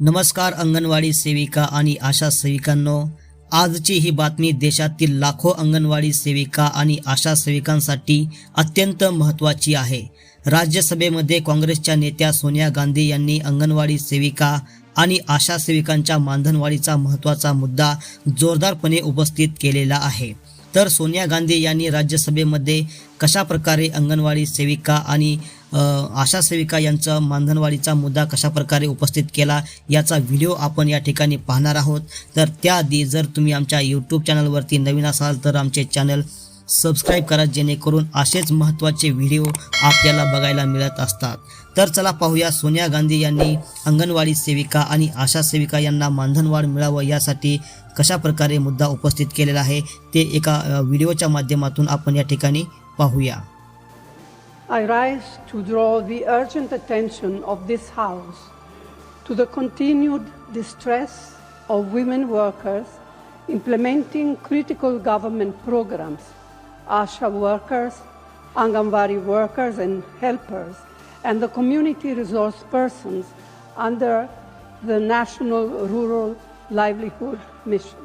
नमस्कार अंगणवाडी सेविका आणि आशा सेविकांनो. आजची ही बातमी देशातील लाखो अंगणवाडी सेविका आणि आशा सेविकांसाठी अत्यंत महत्त्वाची आहे. राज्यसभेमध्ये काँग्रेसच्या नेत्या सोनिया गांधी यांनी अंगणवाडी सेविका आणि आशा सेविकांच्या मानधनवाढीचा महत्त्वाचा मुद्दा जोरदारपणे उपस्थित केलेला आहे. तर सोनिया गांधी यांनी राज्यसभेमध्ये कशा प्रकारे अंगणवाडी सेविका आणि आशा सेविका यांचा मानधनवाढीचा मुद्दा कशा प्रकारे उपस्थित केला याचा व्हिडिओ आपण या ठिकाणी पाहणार आहोत. तर त्याआधी जर तुम्ही आमच्या यूट्यूब चॅनलवरती नवीन असाल तर आमचे चॅनल सबस्क्राईब करा जेणेकरून असेच महत्त्वाचे व्हिडिओ आपल्याला बघायला मिळत असतात. तर चला पाहूया सोनिया गांधी यांनी अंगणवाडी सेविका आणि आशा सेविका यांना मानधनवाढ मिळावं यासाठी कशा प्रकारे मुद्दा उपस्थित केलेला आहे ते एका व्हिडिओच्या माध्यमातून आपण या ठिकाणी पाहूया. I rise to draw the urgent attention of this House to the continued distress of women workers implementing critical government programs, ASHA workers, Anganwadi workers and helpers, and the community resource persons under the National Rural Livelihood Mission.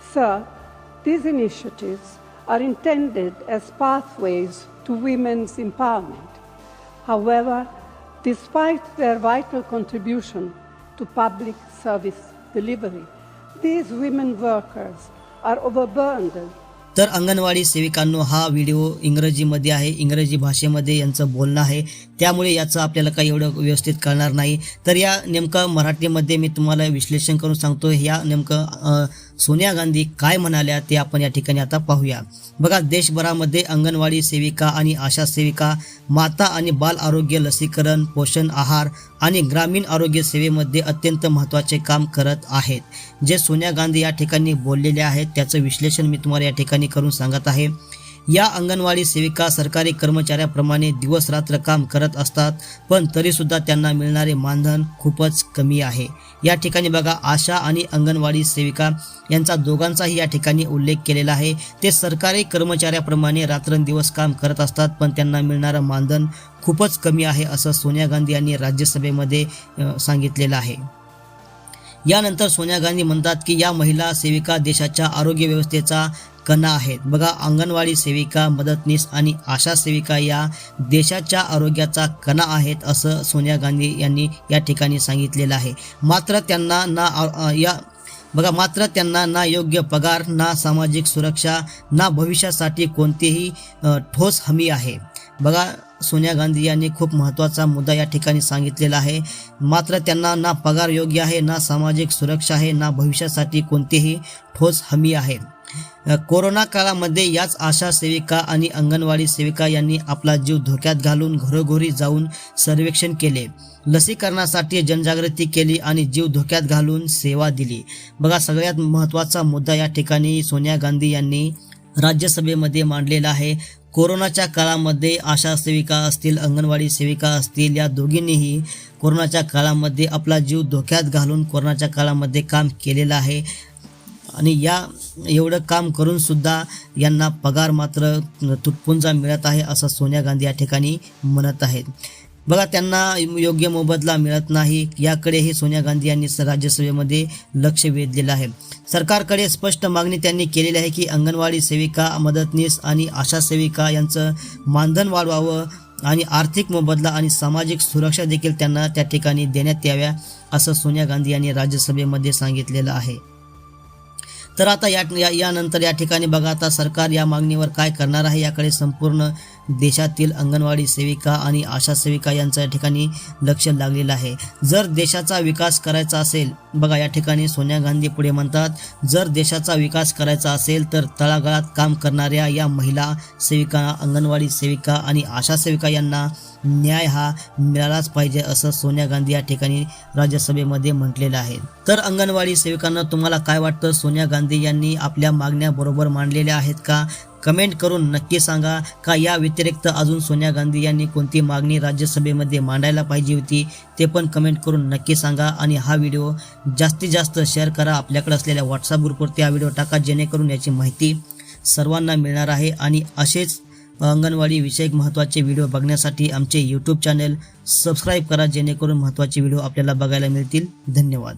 Sir, these initiatives are intended as pathways to women's empowerment. However, despite their vital contribution to public service delivery, these women workers are overburdened तर अंगणवाडी सेविकांनो हा video इंग्रजीमध्ये आहे इंग्रजी भाषेमध्ये यांचं बोलणं आहे त्यामुळे याचं आपल्याला काही एवढं व्यवस्थित कळणार नाही. तर या नेमकं मराठीमध्ये मी तुम्हाला विश्लेषण करून सांगतो या नेमकं सोनिया गांधी काय म्हणाल्या ते आपण या ठिकाणी आता पाहूया. बघा देशभरामध्ये अंगणवाडी सेविका आणि आशा सेविका माता आणि बाल आरोग्य लसीकरण पोषण आहार आणि ग्रामीण आरोग्य सेवेमध्ये अत्यंत महत्त्वाचे काम करत आहेत. जे सोनिया गांधी या ठिकाणी बोललेले आहेत त्याचं विश्लेषण मी तुम्हाला या ठिकाणी करून सांगत आहे. या अंगणवाडी सेविका सरकारी कर्मचाऱ्याप्रमाणे दिवस रात्र काम करत असतात पण तरीसुद्धा त्यांना मिळणारे मानधन खूपच कमी आहे. या ठिकाणी बघा आशा आणि अंगणवाडी सेविका यांचा दोघांचाही या ठिकाणी उल्लेख केलेला आहे. ते सरकारी कर्मचाऱ्याप्रमाणे रात्रंदिवस काम करत असतात पण त्यांना मिळणारं मानधन खूपच कमी आहे असं सोनिया गांधी यांनी राज्यसभेमध्ये सांगितलेलं आहे. यानंतर सोनिया गांधी म्हणतात की या महिला सेविका देशाच्या आरोग्य व्यवस्थेचा कणा आहेत. बघा अंगणवाडी सेविका मदतनीस आणि आशा सेविका या देशाच्या आरोग्याचा कणा आहेत असं सोनिया गांधी यांनी या ठिकाणी सांगितलेलं आहे. मात्र त्यांना ना या बघा मात्र त्यांना ना योग्य पगार ना सामाजिक सुरक्षा ना भविष्यासाठी कोणतीही ठोस हमी आहे. बघा सोनिया गांधी यांनी खूप महत्त्वाचा मुद्दा या ठिकाणी सांगितलेला आहे. मात्र त्यांना ना पगार योग्य आहे ना सामाजिक सुरक्षा आहे ना भविष्यासाठी कोणतीही ठोस हमी आहे. कोरोना काळामध्ये याच आशा सेविका आणि अंगणवाडी सेविका यांनी आपला जीव धोक्यात घालून घरोघरी जाऊन सर्वेक्षण केले. लसीकरणासाठी जनजागृती केली आणि जीव धोक्यात घालून सेवा दिली. बघा सगळ्यात महत्त्वाचा मुद्दा या ठिकाणी सोनिया गांधी यांनी राज्यसभेमध्ये मांडलेला आहे. कोरोनाच्या काळामध्ये आशा सेविका असतील अंगणवाडी सेविका असतील या दोघींनीही कोरोनाच्या काळामध्ये आपला जीव धोक्यात घालून कोरोनाच्या काळामध्ये काम केलेलं आहे. आणि या एवढं काम करून सुद्धा यांना पगार मात्र तुटपुंजा मिळत आहे असं सोनिया गांधी या ठिकाणी म्हणत आहेत. बघा त्यांना योग्य मोबदला मिळत नाही याकडेही सोनिया गांधी यांनी राज्यसभेमध्ये लक्ष वेधलेलं आहे. सरकारकडे स्पष्ट मागणी त्यांनी केलेली आहे की अंगणवाडी सेविका मदतनीस आणि आशा सेविका यांचं मानधन वाढवावं आणि आर्थिक मोबदला आणि सामाजिक सुरक्षा देखील त्यांना त्या ठिकाणी देण्यात याव्या असं सोनिया गांधी यांनी राज्यसभेमध्ये सांगितलेलं आहे. तर आता या यानंतर या ठिकाणी बघा आता सरकार या मागणीवर काय करणार आहे याकडे संपूर्ण देशातील अंगणवाडी सेविका आणि आशा सेविका यांच्या ठिकाणी लक्ष लागलेलं आहे. जर देशाचा विकास करायचा असेल बघा या ठिकाणी सोनिया गांधी पुढे म्हणतात जर देशाचा विकास करायचा असेल तर तळागाळात काम करणाऱ्या या महिला सेविका अंगणवाडी सेविका आणि आशा सेविका यांना न्याय हा मिळालाच पाहिजे असं सोनिया गांधी या ठिकाणी राज्यसभेमध्ये म्हटलेलं आहे. तर अंगणवाडी सेविकांना तुम्हाला काय वाटतं? सोनिया गांधी यांनी आपल्या मागण्या बरोबर मांडलेल्या आहेत का? कमेंट करून नक्की सांगा. का या व्यतिरिक्त अजून सोनिया गांधी यांनी कोणती मागणी राज्यसभेमध्ये मांडायला पाहिजे होती ते पण कमेंट करून नक्की सांगा. आणि हा व्हिडिओ जास्तीत जास्त शेअर करा आपल्याकडे असलेल्या व्हॉट्सअप ग्रुपवरती हा व्हिडिओ टाका जेणेकरून याची माहिती सर्वांना मिळणार आहे. आणि असेच अंगणवाडी विषयक महत्त्वाचे व्हिडिओ बघण्यासाठी आमचे यूट्यूब चॅनल सबस्क्राईब करा जेणेकरून महत्त्वाचे व्हिडिओ आपल्याला बघायला मिळतील. धन्यवाद.